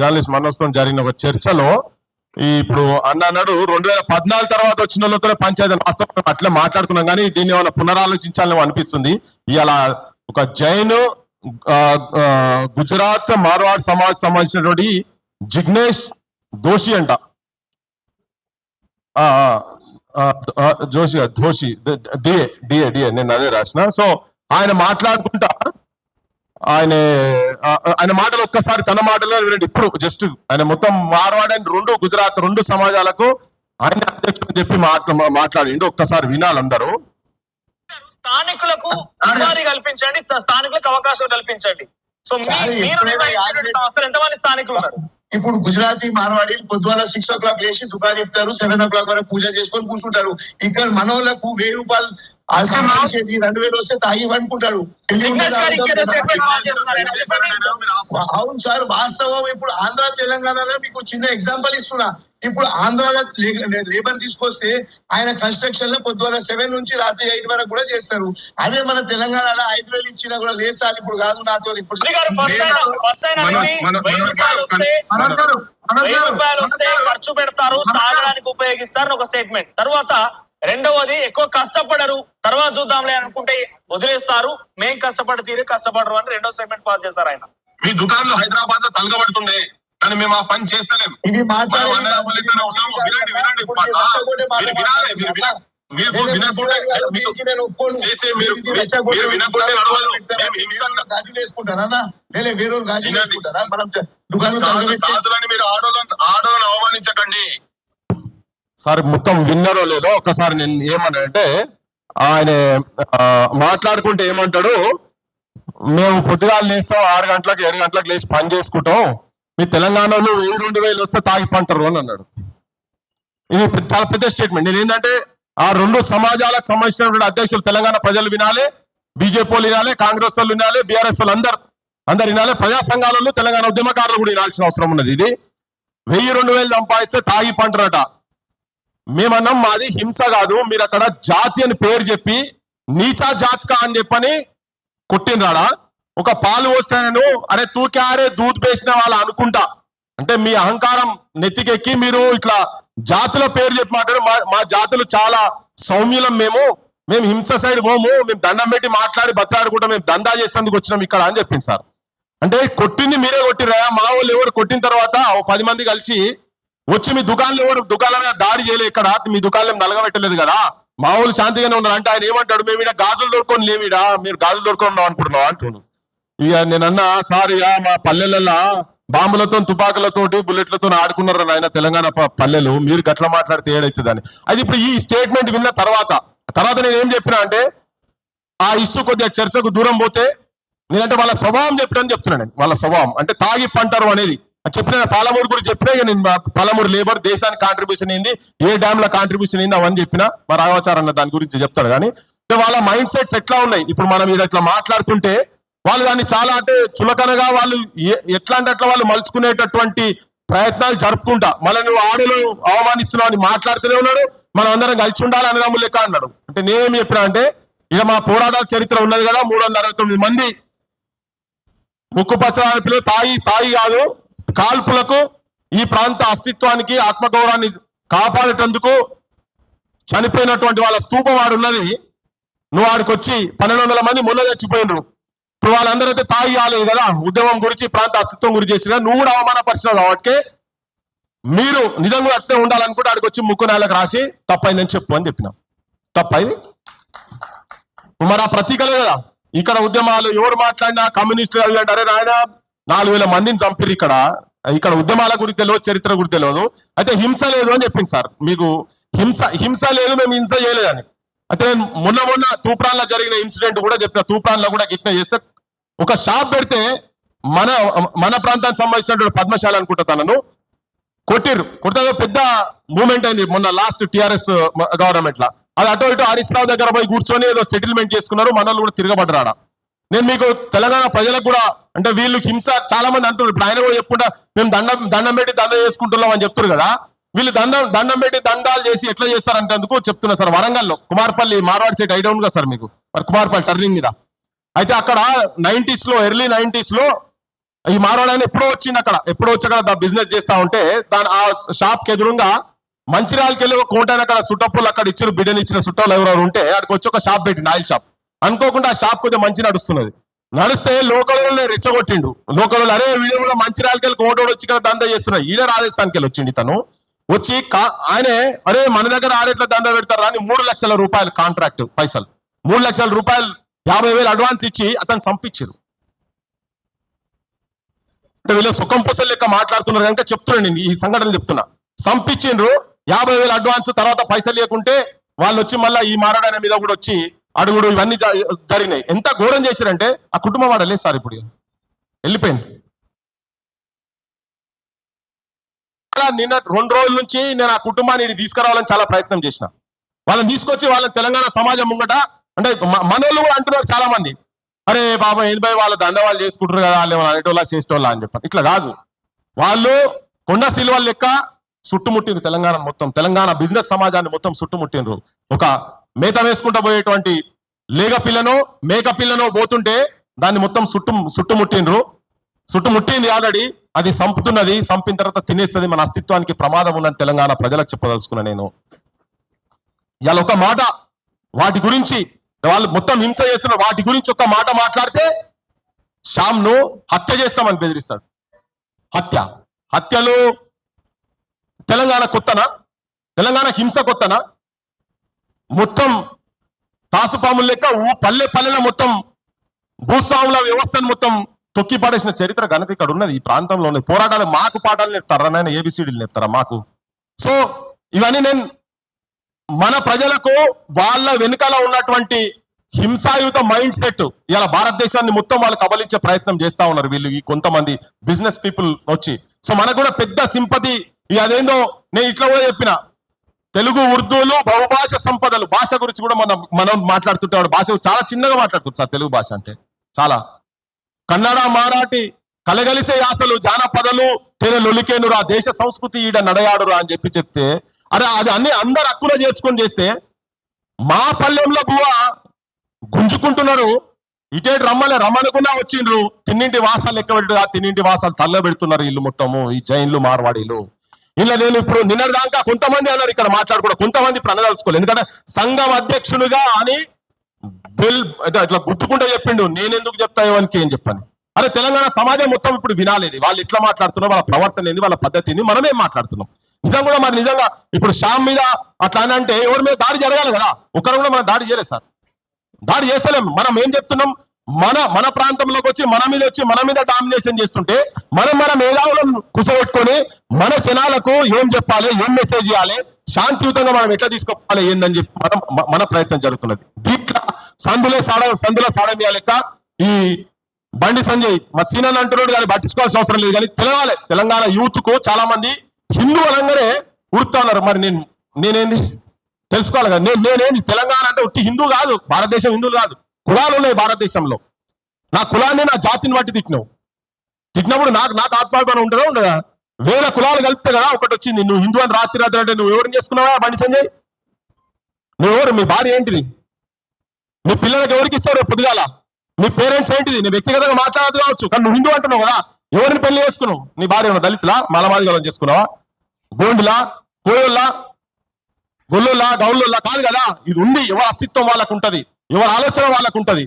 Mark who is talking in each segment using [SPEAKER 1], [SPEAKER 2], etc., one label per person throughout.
[SPEAKER 1] Journalist మనస్తో జరిగిన ఒక చర్చలో ఈ ఇప్పుడు అన్న అన్నాడు రెండు వేల పద్నాలుగు తర్వాత వచ్చిన వాళ్ళతో పంచాయతీ వాస్తవం అట్లా మాట్లాడుకున్నాం కానీ దీన్ని ఏమైనా పునరాలోచించాలని అనిపిస్తుంది. ఇవాళ ఒక జైన్ గుజరాత్ మార్వాడ్ సమాజ్ సంబంధించినటువంటి జిగ్నేష్ దోషి అంట. Joshi Doshi DA DA DA నేను అదే రాసిన. సో ఆయన మాట్లాడుకుంటా ఆయన ఆయన మాటలు ఒక్కసారి తన మాటలో వినండి. ఇప్పుడు జస్ట్ ఆయన మొత్తం మార్వాడ్ అండ్ రెండు గుజరాత్ రెండు సమాజాలకు ఆయన అధ్యక్షుడు చెప్పి మాట్లా మాట్లాడిండు. ఒక్కసారి వినాలి అందరూ.
[SPEAKER 2] స్థానికులకు ఉపాధి కల్పించండి స్థానికులకు అవకాశం కల్పించండి. సో మీరు సంస్థలు ఎంతమంది స్థానికులు ఉన్నారు?
[SPEAKER 3] ఇప్పుడు గుజరాతీ మార్వాడి పొద్దున సిక్స్ ఓ క్లాక్ లేచి దుకాణం చెప్తారు సెవెన్ ఓ క్లాక్ వరకు పూజ చేసుకొని కూర్చుంటారు. ఇక్కడ మనోళ్ళకు వెయ్యి రూపాయలు రెండు వేలు వస్తే తాగి
[SPEAKER 2] చెప్పండి.
[SPEAKER 3] అవును సార్ వాస్తవం ఇప్పుడు ఆంధ్ర తెలంగాణలో మీకు చిన్న ఎగ్జాంపుల్ ఇస్తున్నా. ఇప్పుడు ఆంధ్రాలో లేబర్ తీసుకొస్తే ఆయన కన్స్ట్రక్షన్లో పొద్దున సెవెన్ నుంచి రాత్రి ఎయిట్ వరకు కూడా చేస్తారు. అదే మన తెలంగాణలో ఐదు వేలు ఇచ్చినా కూడా లేదు సార్ ఇప్పుడు కాదు నాతో ఇప్పుడు
[SPEAKER 2] వెయ్యి రూపాయలు వస్తే ఖర్చు పెడతారు తాగడానికి ఉపయోగిస్తారు ఒక స్టేట్మెంట్ తర్వాత రెండవది ఎక్కువ కష్టపడరు. తర్వాత చూద్దాంలే అనుకుంటే వదిలేస్తారు. మేం కష్టపడి తీరు కష్టపడరు అని రెండో స్టేట్మెంట్ పాస్ చేస్తారు ఆయన.
[SPEAKER 1] మీ దుకాణంలో హైదరాబాద్లో తలగబడుతుండే కానీ మేము ఆ పని చేస్తలేం.
[SPEAKER 3] ఇది మాట్లాడే
[SPEAKER 1] మనం అన్నదమ్ములు ఇద్దరం ఉన్నాము. వినండి, వినండి.
[SPEAKER 3] ఇప్పుడు మీరు మాట
[SPEAKER 1] మీరు వినాలి, వినాలి. చేసే. మేము
[SPEAKER 3] గాజులు వేసుకుంటారా వేరే గాజులు. వేసుకుంటారా మనం
[SPEAKER 1] మీరు ఆడోళ్ళని ఆడోళ్ళని అవమానించకండి. సార్ మొత్తం విన్నారో లేదో ఒక్కసారి నేను ఏమన్నానంటే ఆయన ఆ, మాట్లాడుకుంటే ఏమంటాడు? మేము పొద్దుగాలు లేస్తాం ఆరు గంటలకు ఏడు గంటలకు లేచి పని చేసుకుంటాం. మీ తెలంగాణలో వెయ్యి రెండు వేలు వస్తే తాగి పంటారు అని అన్నాడు. ఇది చాలా పెద్ద స్టేట్మెంట్ నేను ఏంటంటే ఆ రెండు సమాజాలకు సంబంధించినటువంటి అధ్యక్షులు తెలంగాణ ప్రజలు వినాలి బీజేపీ వాళ్ళు వినాలి కాంగ్రెస్ వాళ్ళు వినాలి బీఆర్ఎస్ వాళ్ళు అందరు అందరు వినాలి ప్రజా సంఘాలలో తెలంగాణ ఉద్యమకారులు కూడా వినాల్సిన అవసరం ఉన్నది. ఇది వెయ్యి రెండు వేలు సంపాదిస్తే తాగి పంటరట. మేమన్నాం మాది హింస కాదు మీరు అక్కడ జాతి అని పేరు చెప్పి నీచా జాతికా అని చెప్పని కొట్టినరాడా ఒక పాలు పోస్తాను అరే తూకారే దూద్ పేసిన వాళ్ళు అనుకుంటా. అంటే మీ అహంకారం నెత్తికెక్కి మీరు ఇట్లా జాతుల పేరు చెప్పి మాట్లాడు మా మా జాతులు చాలా సౌమ్యులం మేము. మేము హింస సైడ్ పోము మేము దండం పెట్టి మాట్లాడి బతాడుకుంటా మేము దందా చేసేందుకు వచ్చినాం ఇక్కడ అని చెప్పింది సార్. అంటే కొట్టింది మీరే కొట్టిరా? మా వాళ్ళు ఎవరు కొట్టిన తర్వాత పది మంది కలిసి వచ్చి మీ దుకాణంలో ఎవరు దుకాణం దాడి చేయలేదు ఇక్కడ? మీ దుకాణంలో నలగబెట్టలేదు కదా? మా వాళ్ళు శాంతిగానే ఉన్నారు. అంటే ఆయన ఏమంటాడు? మేము ఇక్కడ గాజులు దొరుకుని లేమిడా మీరు గాజులు దొరుకుని ఉన్నాం అనుకుంటున్నాం అంటున్నాను ఇక నేను అన్నా సార్ ఇక మా పల్లెలల్లా బాంబులతో తుపాకులతోటి బుల్లెట్లతో ఆడుకున్నారు ఆయన తెలంగాణ పల్లెలు? మీరు గట్లా మాట్లాడితే ఏడైతుందని. అది ఇప్పుడు ఈ స్టేట్మెంట్ విన్న తర్వాత తర్వాత నేను ఏం చెప్పినా అంటే ఆ ఇష్యూ కొద్దిగా చర్చకు దూరం పోతే నేనంటే వాళ్ళ స్వభావం చెప్పినని చెప్తున్నాను వాళ్ళ స్వభావం. అంటే తాగి పంటారు అనేది. అది చెప్పిన పాలమూరు గురించి చెప్పినా నేను పాలమూరు లేబర్ దేశానికి కాంట్రిబ్యూషన్ ఏంది ఏ డ్యామ్లో కాంట్రిబ్యూషన్ ఏంది అవన్నీ చెప్పినా మా రాఘవాచార్ అన్న దాని గురించి చెప్తాడు. కానీ అంటే వాళ్ళ మైండ్ సెట్స్ ఎట్లా ఉన్నాయి? ఇప్పుడు మనం ఇది అట్లా మాట్లాడుతుంటే వాళ్ళు దాన్ని చాలా అంటే చులకనగా వాళ్ళు ఏ- ఎట్లా అంటే అట్లా వాళ్ళు మలుచుకునేటటువంటి ప్రయత్నాలు జరుపుకుంటా. మళ్ళీ నువ్వు ఆడలు అవమానిస్తున్నావు అని మాట్లాడుతూనే ఉన్నాడు. మనం అందరం కలిసి ఉండాలి అన్నదమ్ములు లెక్క అన్నాడు. అంటే నేనేం చెప్పినా అంటే ఇక మా పోరాటాల చరిత్ర ఉన్నది కదా మూడు వందల అరవై తొమ్మిది మంది ముక్కు పచ్చని పిల్లలు తాయి తాయి కాదు. కాల్పులకు ఈ ప్రాంత అస్తిత్వానికి ఆత్మగౌరవాన్ని కాపాడేటందుకు చనిపోయినటువంటి వాళ్ళ స్తూపం వాడు ఉన్నది. నువ్వు వాడికి వచ్చి పన్నెండు వందల మంది మొన్న చచ్చిపోయినరు. ఇప్పుడు వాళ్ళందరూ అయితే తాగి కాలేదు కదా. ఉద్యమం గురించి ప్రాంత అస్తిత్వం గురించి చేసిన నువ్వు కూడా అవమానపరిచినావు కాబట్టి మీరు నిజంగా అట్టే ఉండాలనుకుంటే ఆడికి వచ్చి ముక్కు నెలకు రాసి తప్పైందని చెప్పు అని చెప్పినాం. తప్పైంది? మరి ఆ ప్రతీకలే కదా. ఇక్కడ ఉద్యమాలు ఎవరు మాట్లాడినా కమ్యూనిస్టులు అవి అంటారే. నాయన నాలుగు వేల మందిని చంపిరు ఇక్కడ. ఇక్కడ ఉద్యమాల గురించి తెలియదు చరిత్ర గురించి తెలియదు. అయితే హింస లేదు అని చెప్పింది సార్. మీకు హింస హింస లేదు మేము హింస చేయలేదని. అయితే మొన్న మొన్న తూప్రాన్లో జరిగిన ఇన్సిడెంట్ కూడా చెప్పిన తూప్రాన్లో కూడా గిట్న చేస్తే ఒక షాప్ పెడితే మన మన ప్రాంతానికి సంబంధించినటువంటి పద్మశాల అనుకుంటా తనను కొట్టిర్రు. కొడితే పెద్ద మూమెంట్ అయింది మొన్న లాస్ట్ టిఆర్ఎస్ గవర్నమెంట్ లా అది అటో ఇటో హరీష్ దగ్గర పోయి కూర్చొని ఏదో సెటిల్మెంట్ చేసుకున్నారు మనల్ని కూడా తిరగబడ్డాడ నేను మీకు తెలంగాణ ప్రజలకు కూడా అంటే వీళ్ళు హింస చాలా మంది అంటున్నారు. ఇప్పుడు ఆయన కూడా చెప్పుకుంటా మేము దండం దండం పెట్టి దండం చేసుకుంటున్నాం అని చెప్తున్నారు కదా. వీళ్ళు దండం దండం పెట్టి దండాలు చేసి ఎట్లా చేస్తారంటే అందుకు చెప్తున్నా సార్. వరంగల్లో కుమార్పల్లి మార్వాడ్ సైడ్ ఐడౌన్ కదా సార్ మీకు. మరి కుమార్పల్లి టర్నింగ్ మీద. అయితే అక్కడ నైన్టీస్లో ఎర్లీ నైన్టీస్లో ఈ మారవాడని ఎప్పుడో వచ్చింది అక్కడ. ఎప్పుడో వచ్చి అక్కడ బిజినెస్ చేస్తా ఉంటే దాని ఆ షాప్కి ఎదురుగా మంచిర్యాలకి వెళ్ళి ఒక కోటైన అక్కడ సుట్టప్పులు అక్కడ ఇచ్చిన బిడ్డని ఇచ్చిన చుట్టాలు ఎవరెవరు ఉంటే అక్కడికి వచ్చి ఒక షాప్ పెట్టిండు ఆయిల్ షాప్. అనుకోకుండా ఆ షాప్ కొద్దిగా మంచి నడుస్తున్నది. నడిస్తే లోకల్ రెచ్చగొట్టిండు. లోకల్ అరే వీడు కూడా మంచిర్యాలకి వెళ్ళి కోటోడు వచ్చి ఇక్కడ దందా చేస్తున్నాడు. ఈడ రాజస్థాన్కి వెళ్ళి వచ్చిండు తను వచ్చి ఆయనే అరే మన దగ్గర ఆడెట్లా దందా పెడతారా అని మూడు లక్షల రూపాయలు కాంట్రాక్ట్ పైసలు. మూడు లక్షల రూపాయలు యాభై వేలు అడ్వాన్స్ ఇచ్చి అతను చంపించారు అంటే వీళ్ళు సుఖం పొసలు లెక్క మాట్లాడుతున్నారు కనుక చెప్తున్నాను నేను ఈ సంఘటన చెప్తున్నా. చంపించిండ్రు యాభై వేలు అడ్వాన్స్ తర్వాత పైసలు లేకుంటే వాళ్ళు వచ్చి మళ్ళీ ఈ మారడాన మీద కూడా వచ్చి అడుగుడు ఇవన్నీ జరిగినాయి. ఎంత ఘోరం చేశారంటే ఆ కుటుంబం వాడలే సార్ ఇప్పుడు వెళ్ళిపోయింది. అలా నిన్న రెండు రోజుల నుంచి నేను ఆ కుటుంబాన్ని తీసుకురావాలని చాలా ప్రయత్నం చేసిన. వాళ్ళని తీసుకొచ్చి వాళ్ళ తెలంగాణ సమాజం ముంగట అంటే మనోళ్ళు కూడా అంటున్నారు చాలా మంది. అరే బాబా ఏంది భయ వాళ్ళ దండ వాళ్ళు చేసుకుంటారు కదా వాళ్ళు ఏమైనా అనేటోళ్ళ చేసేటోళ్ళ అని చెప్పారు. ఇట్లా కాదు. వాళ్ళు కొండ సిల్వల్ లెక్క చుట్టుముట్టిండ్రు తెలంగాణ మొత్తం. తెలంగాణ బిజినెస్ సమాజాన్ని మొత్తం చుట్టుముట్టిండ్రు. ఒక మేత వేసుకుంటూ పోయేటువంటి లేగ పిల్లనో మేక పిల్లనో పోతుంటే దాన్ని మొత్తం చుట్టు చుట్టుముట్టిండ్రు. చుట్టుముట్టింది ఆల్రెడీ. అది సంపుతున్నది సంపిన తర్వాత తినేస్తుంది. మన అస్తిత్వానికి ప్రమాదం ఉందని తెలంగాణ ప్రజలకు చెప్పదలుచుకున్నా నేను. ఇవాళ ఒక మాట వాటి గురించి వాళ్ళు మొత్తం హింస చేస్తున్నారు వాటి గురించి ఒక మాట మాట్లాడితే శ్యామ్ను హత్య చేస్తామని బెదిరిస్తాడు. హత్య. హత్యలు తెలంగాణ కొత్తనా? తెలంగాణ హింస కొత్తనా? మొత్తం తాసుపాముల లెక్క పల్లె పల్లెల మొత్తం భూస్వాముల వ్యవస్థను మొత్తం తొక్కిపడేసిన చరిత్ర ఘనత ఇక్కడ ఉన్నది ఈ ప్రాంతంలో ఉన్నది. పోరాటాలు మాకు పాఠాలు నేర్పుతారా నాయన? ఏబిసిడీలు నేర్పుతారా మాకు? సో ఇవన్నీ నేను మన ప్రజలకు వాళ్ళ వెనుకల ఉన్నటువంటి హింసాయుత మైండ్ సెట్ ఇలా భారతదేశాన్ని మొత్తం వాళ్ళు కబలించే ప్రయత్నం చేస్తా ఉన్నారు వీళ్ళు ఈ కొంతమంది బిజినెస్ పీపుల్ వచ్చి. సో మనకు కూడా పెద్ద సింపతి ఈ అదేందో నేను ఇట్లా కూడా చెప్పిన. తెలుగు ఉర్దూలు బహుభాష సంపదలు భాష గురించి కూడా మనం మనం మాట్లాడుతుంటే. భాష చాలా చిన్నగా మాట్లాడుతుంది సార్ తెలుగు భాష అంటే. చాలా. కన్నడ మరాఠీ కలగలిసే యాసలు జానపదలు తెరలులికేనురా దేశ సంస్కృతి ఈడ నడయాడురా అని చెప్పి చెప్తే అరే అది అన్ని అందరు అక్కున చేసుకొని చేస్తే మా పల్లెంలో బువ గుంజుకుంటున్నారు. ఇటే రమ్మలే రమ్మనుకున్నా వచ్చిండ్రు. తిన్నింటి వాసాలు లెక్క పెట్టుగా తిన్నింటి వాసాలు తల్ల పెడుతున్నారు ఇల్లు మొత్తము ఈ జైన్లు మార్వాడీలు. ఇలా నేను ఇప్పుడు నిన్న దాకా కొంతమంది అన్నారు ఇక్కడ మాట్లాడుకూడ కొంతమంది ఇప్పుడు అనదలుచుకోలేదు ఎందుకంటే సంఘం అధ్యక్షునిగా అని బిల్ ఇట్లా ఇట్లా గుర్తుకుంటే చెప్పిండు. నేను ఎందుకు చెప్తా ఎవరికి ఏం చెప్పాను. అరే తెలంగాణ సమాజం మొత్తం ఇప్పుడు వినాలేదు. వాళ్ళు ఎట్లా మాట్లాడుతున్నారు వాళ్ళ ప్రవర్తన ఏంది వాళ్ళ పద్ధతి ఏంది మనమేం మాట్లాడుతున్నాం? నిజం కూడా మరి నిజంగా ఇప్పుడు షామ్ మీద అట్లా అని అంటే ఎవరి మీద దాడి జరగాలి కదా? ఒకరు కూడా మనం దాడి చేయలేదు సార్. దాడి చేస్తలేం. మనం ఏం చెప్తున్నాం? మన మన ప్రాంతంలోకి వచ్చి మన మీద వచ్చి మన మీద డామినేషన్ చేస్తుంటే మనం మన మేధావులను కుసగొట్టుకొని మన జనాలకు ఏం చెప్పాలి ఏం మెసేజ్ ఇవ్వాలి శాంతియుతంగా మనం ఎట్లా తీసుకోవాలి ఏందని చెప్పి మనం మన ప్రయత్నం జరుగుతున్నది. దీంట్లో సందులే సాడ సందుల సాడమియా లెక్క ఈ బండి సంజయ్ మా సీనన్ అంటున్నాడు కానీ పట్టించుకోవాల్సిన అవసరం లేదు కానీ తెలవాలి. తెలంగాణ యూత్కు చాలా మంది హిందూ అనగానే ఉడుతా ఉన్నారు. మరి నేను నేనేంది? తెలుసుకోవాలి కదా. నేను నేనేంది? తెలంగాణ అంటే ఉట్టి హిందూ కాదు భారతదేశం హిందువులు కాదు. కులాలు ఉన్నాయి భారతదేశంలో. నా కులాన్ని నా జాతిని బట్టి తిట్టినావు. తిట్టినప్పుడు నాకు నాకు ఆత్మాభిమానం ఉంటుందా ఉండదా? వేల కులాలు కలిపితే కదా ఒకటి వచ్చింది. నువ్వు హిందూ అని రాత్రి రాత్రి అంటే నువ్వు ఎవరిని చేసుకున్నావా బండి సంజయ్? నువ్వెవరు మీ భార్య ఏంటిది? మీ పిల్లలకి ఎవరికి ఇస్తావు రేపు పొద్దుగాల? మీ పేరెంట్స్ ఏంటిది? నీ వ్యక్తిగతంగా మాట్లాడదు కావచ్చు కానీ నువ్వు హిందూ అంటున్నావు కదా. ఎవరిని పెళ్ళి చేసుకున్నావు? నీ భార్య ఉన్న దళితులా? మలమాదిగలం చేసుకున్నావా? గోండులా? కోయోళ్ళ గొల్లులా గౌళ్ళులా కాదు కదా. ఇది ఉంది. ఎవరి అస్తిత్వం వాళ్ళకు ఉంటది. ఎవరి ఆలోచన వాళ్ళకు ఉంటది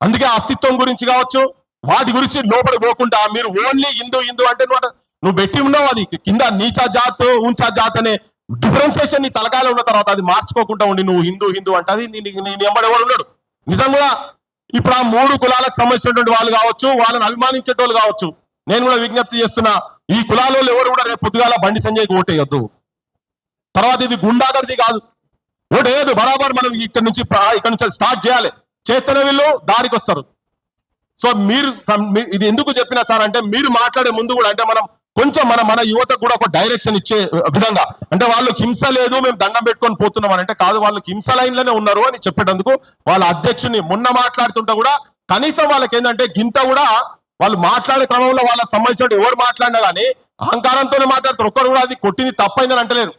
[SPEAKER 1] అందుకే అస్తిత్వం గురించి కావచ్చు వాటి గురించి లోపలి పోకుండా మీరు ఓన్లీ హిందూ హిందూ అంటే నువ్వు నువ్వు పెట్టి ఉన్నావు అది. కింద నీచా జాత్ ఉంచా జాత్ అనే డిఫరెన్సేషన్ నీ తలకాయలో ఉన్న తర్వాత అది మార్చుకోకుండా ఉండి నువ్వు హిందూ హిందూ అంటే అది నేను నీ- నీ ఉన్నాడు నిజంగా ఇప్పుడు ఆ మూడు కులాలకు సంబంధించినటువంటి వాళ్ళు కావచ్చు వాళ్ళని అభిమానించేటోళ్ళు కావచ్చు నేను కూడా విజ్ఞప్తి చేస్తున్నా ఈ కులాలలో ఎవరు కూడా రేపు పొద్దుగాల బండి సంజయ్కి ఓటేయొద్దు. తర్వాత ఇది గుండాగర్ది కాదు. ఓటు బరాబర్ మనం ఇక్కడ నుంచి ఇక్కడ నుంచి స్టార్ట్ చేయాలి. చేస్తేనే వీళ్ళు దారికి వస్తారు. సో మీరు ఇది ఎందుకు చెప్పినా సార్ అంటే మీరు మాట్లాడే ముందు కూడా అంటే మనం కొంచెం మన మన యువతకు కూడా ఒక డైరెక్షన్ ఇచ్చే విధంగా. అంటే వాళ్ళు హింస లేదు మేము దండం పెట్టుకొని పోతున్నాం అని అంటే కాదు వాళ్ళు హింస లైన్లోనే ఉన్నారు అని చెప్పేటందుకు వాళ్ళ అధ్యక్షుని మొన్న మాట్లాడుతుంటే కూడా కనీసం వాళ్ళకి ఏంటంటే గింత కూడా వాళ్ళు మాట్లాడే క్రమంలో వాళ్ళకి సంబంధించిన ఎవరు మాట్లాడినా కానీ అహంకారంతోనే మాట్లాడుతారు. ఒక్కరు కూడా అది కొట్టింది తప్పైందని అంటలేరు.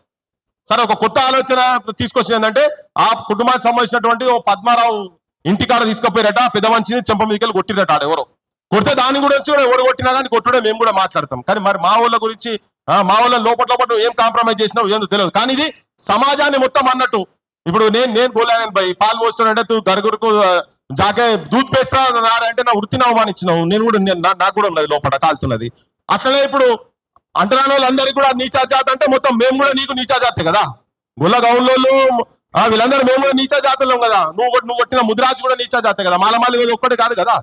[SPEAKER 1] సరే ఒక కొత్త ఆలోచన తీసుకొచ్చింది ఏంటంటే ఆ కుటుంబానికి సంబంధించినటువంటి ఓ పద్మారావు ఇంటికాడ తీసుకుపోయారట ఆ పెద్ద మనిషిని చెంప మీదకి కొట్టిరట ఎవరో. కొడితే దాని గురించి కూడా ఎవరు కొట్టినా కానీ కొట్టుడే మేము కూడా మాట్లాడతాం. కానీ మరి మా ఊళ్ళ గురించి మా ఊళ్ళ లోపల లోపల ఏం కాంప్రమైజ్ చేసినావు ఏందో తెలియదు. కానీ ఇది సమాజాన్ని మొత్తం అన్నట్టు. ఇప్పుడు నేను నేను బోలాను భయ్ పాలు పోస్తున్నాడంటే తూ గరుగురుకు జాకే దూత్ పేస్తా అంటే నా వృత్తిని అవమానించినావు. నేను కూడా నేను- నాకు కూడా ఉన్నది లోపల కాలుతున్నది. అట్లనే ఇప్పుడు అంటరాని వాళ్ళందరికీ కూడా నీచాజాతి అంటే మొత్తం మేము కూడా నీకు నీచా జాతే కదా? గుల్ల గౌన్లోళ్ళు వీళ్ళందరూ మేము కూడా నీచా జాతులం కదా? నువ్వు నువ్వు కొట్టిన ముద్రాజు కూడా నీచా జాతే కదా? మాలమాలి ఒక్కటి కాదు కదా?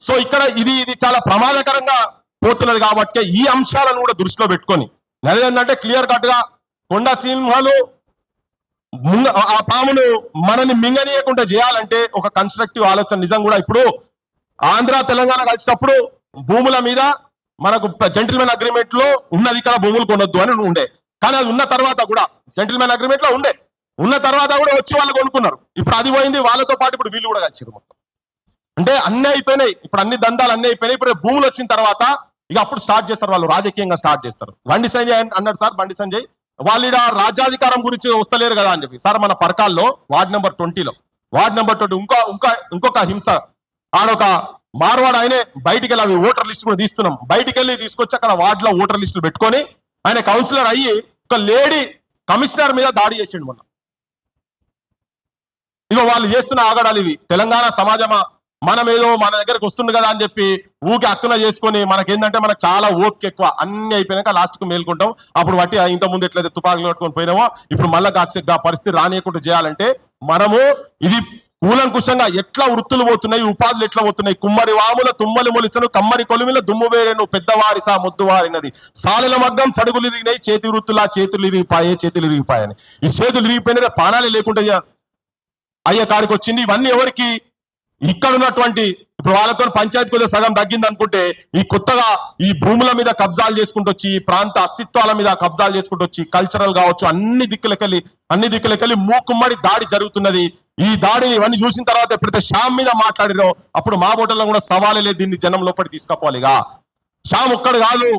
[SPEAKER 1] సో ఇక్కడ ఇది ఇది చాలా ప్రమాదకరంగా పోతున్నది కాబట్టి ఈ అంశాలను కూడా దృష్టిలో పెట్టుకొని. ఏంటంటే క్లియర్ కట్గా కొండ సింహాలు ఆ- ఆ పామును మనని మింగనీయకుండా చేయాలంటే ఒక కన్స్ట్రక్టివ్ ఆలోచన నిజం కూడా ఇప్పుడు ఆంధ్ర తెలంగాణ కలిసినప్పుడు భూముల మీద మనకు జెంటిల్మెన్ అగ్రిమెంట్లో ఉన్నది ఇక్కడ భూములు కొనొద్దు అని ఉండే. కానీ అది ఉన్న తర్వాత కూడా జెంటిల్మెన్ అగ్రిమెంట్లో ఉండే. ఉన్న తర్వాత కూడా వచ్చి వాళ్ళు కొనుక్కున్నారు. ఇప్పుడు అది పోయింది వాళ్ళతో పాటు ఇప్పుడు వీళ్ళు కూడా కలిసిరు మొత్తం. అంటే అన్ని అయిపోయినాయి. ఇప్పుడు అన్ని దందాలు అన్ని అయిపోయినాయి. ఇప్పుడు భూములు వచ్చిన తర్వాత ఇక అప్పుడు స్టార్ట్ చేస్తారు వాళ్ళు రాజకీయంగా స్టార్ట్ చేస్తారు. బండి సంజయ్ అన్నాడు సార్ బండి సంజయ్. వాళ్ళు ఈడ రాజ్యాధికారం గురించి వస్తలేరు కదా అని చెప్పి. సార్ మన పరకాల్లో వార్డ్ నెంబర్ ట్వంటీలో వార్డ్ నెంబర్ ట్వంటీ ఇంకో ఇంకా ఇంకొక హింస. ఆడొక మార్వాడు ఆయనే బయటికి వెళ్ళి అవి ఓటర్ లిస్ట్ కూడా తీస్తున్నాం. బయటికి వెళ్ళి తీసుకొచ్చి అక్కడ వార్డులో ఓటర్ లిస్టులు పెట్టుకొని ఆయన కౌన్సిలర్ అయ్యి ఒక లేడీ కమిషనర్ మీద దాడి చేసిండు మొన్న. ఇగో వాళ్ళు చేస్తున్న ఆగడాలు ఇవి. తెలంగాణ సమాజమా? మనం ఏదో మన దగ్గరకు వస్తుంది కదా అని చెప్పి ఊకి అక్కున చేసుకొని మనకేందంటే మనకు చాలా ఓపిక ఎక్కువ. అన్ని అయిపోయినాక లాస్ట్కు మేల్కుంటాం. అప్పుడు బట్టి ఇంతకుముందు ముందు ఎట్లయితే తుపాకులు కట్టుకొని పోయినామో ఇప్పుడు మళ్ళీ కాసేపు ఆ పరిస్థితి రానియకుండా చేయాలంటే మనము ఇది మూలంకుశంగా ఎట్లా వృత్తులు పోతున్నాయి ఉపాధులు ఎట్లా పోతున్నాయి? కుమ్మరి వాముల తుమ్మలి మొలిసను కమ్మరి కొలిమిల దుమ్ము వేరేను పెద్దవారి సా ముద్దు వారినది. సాలల మగ్గం సడుగులు ఇరిగినాయి చేతి వృత్తులా చేతులు ఇరిగిపాయే చేతులు ఇరిగిపాయని ఈ చేతులు ఇరిగిపోయిన ప్రాణాలే లేకుండా అయ్యే కాడికి వచ్చింది ఇవన్నీ ఎవరికి? ఇక్కడ ఉన్నటువంటి ఇప్పుడు వాళ్ళతో పంచాయతీ కొద్దిగా సగం తగ్గింది అనుకుంటే ఈ కొత్తగా ఈ భూముల మీద కబ్జాలు చేసుకుంటూ వచ్చి ఈ ప్రాంత అస్తిత్వాల మీద కబ్జాలు చేసుకుంటూ వచ్చి కల్చరల్ కావచ్చు అన్ని దిక్కులకెళ్ళి అన్ని దిక్కులకెళ్ళి మూకుమ్మడి దాడి జరుగుతున్నది. ఈ దాడిని ఇవన్నీ చూసిన తర్వాత ఎప్పుడైతే శ్యామ్ మీద మాట్లాడిరో అప్పుడు మా బోటల్లో కూడా సవాలే లేదు దీన్ని జనం లోపలికి తీసుకుపోవాలిగా శ్యామ్ ఒక్కడు కాదు.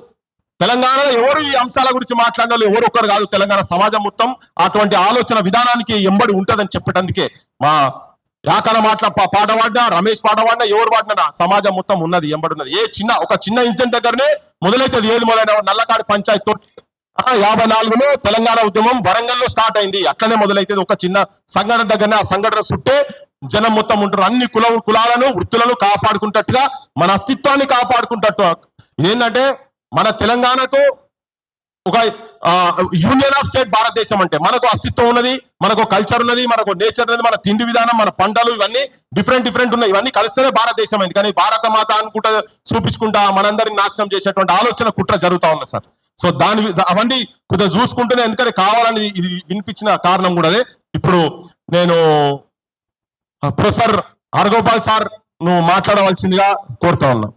[SPEAKER 1] తెలంగాణలో ఎవరు ఈ అంశాల గురించి మాట్లాడిన ఎవరు ఒక్కరు కాదు. తెలంగాణ సమాజం మొత్తం అటువంటి ఆలోచన విధానానికి ఎంబడి ఉంటదని చెప్పేటందుకే మా యాకాల మాట్లా పాట పాడినా రమేష్ పాట పాడినా ఎవరు పాడినా సమాజం మొత్తం ఉన్నది ఎంబడున్నది ఏ చిన్న ఒక చిన్న ఇన్సిడెంట్ దగ్గరనే మొదలైతుంది. ఏది మొదలైన నల్లకాడి పంచాయత్ తోటి యాభై నాలుగులో తెలంగాణ ఉద్యమం వరంగల్లో స్టార్ట్ అయింది. అట్లనే మొదలైతుంది. ఒక చిన్న సంఘటన దగ్గరనే ఆ సంఘటన చుట్టే జనం మొత్తం ఉంటారు. అన్ని కుల కులాలను వృత్తులను కాపాడుకుంటట్టుగా మన అస్తిత్వాన్ని కాపాడుకుంటట్టు ఏంటంటే మన తెలంగాణకు ఒక యూనియన్ ఆఫ్ స్టేట్ భారతదేశం అంటే మనకు అస్తిత్వం ఉన్నది మనకు కల్చర్ ఉన్నది మనకు నేచర్ ఉన్నది మన తిండి విధానం మన పంటలు ఇవన్నీ డిఫరెంట్ డిఫరెంట్ ఉన్నాయి. ఇవన్నీ కలిస్తేనే భారతదేశం అయింది. కానీ భారత మాత అనుకుంటా చూపించుకుంటా మనందరిని నాశనం చేసేటువంటి ఆలోచన కుట్ర జరుగుతా ఉంది సార్. సో దాని అవన్నీ కొద్దిగా చూసుకుంటూనే ఎందుకంటే కావాలని ఇది వినిపించిన కారణం కూడా అదే. ఇప్పుడు నేను ప్రొఫెసర్ హరగోపాల్ సార్ నువ్వు మాట్లాడవలసిందిగా కోరుతా ఉన్నా.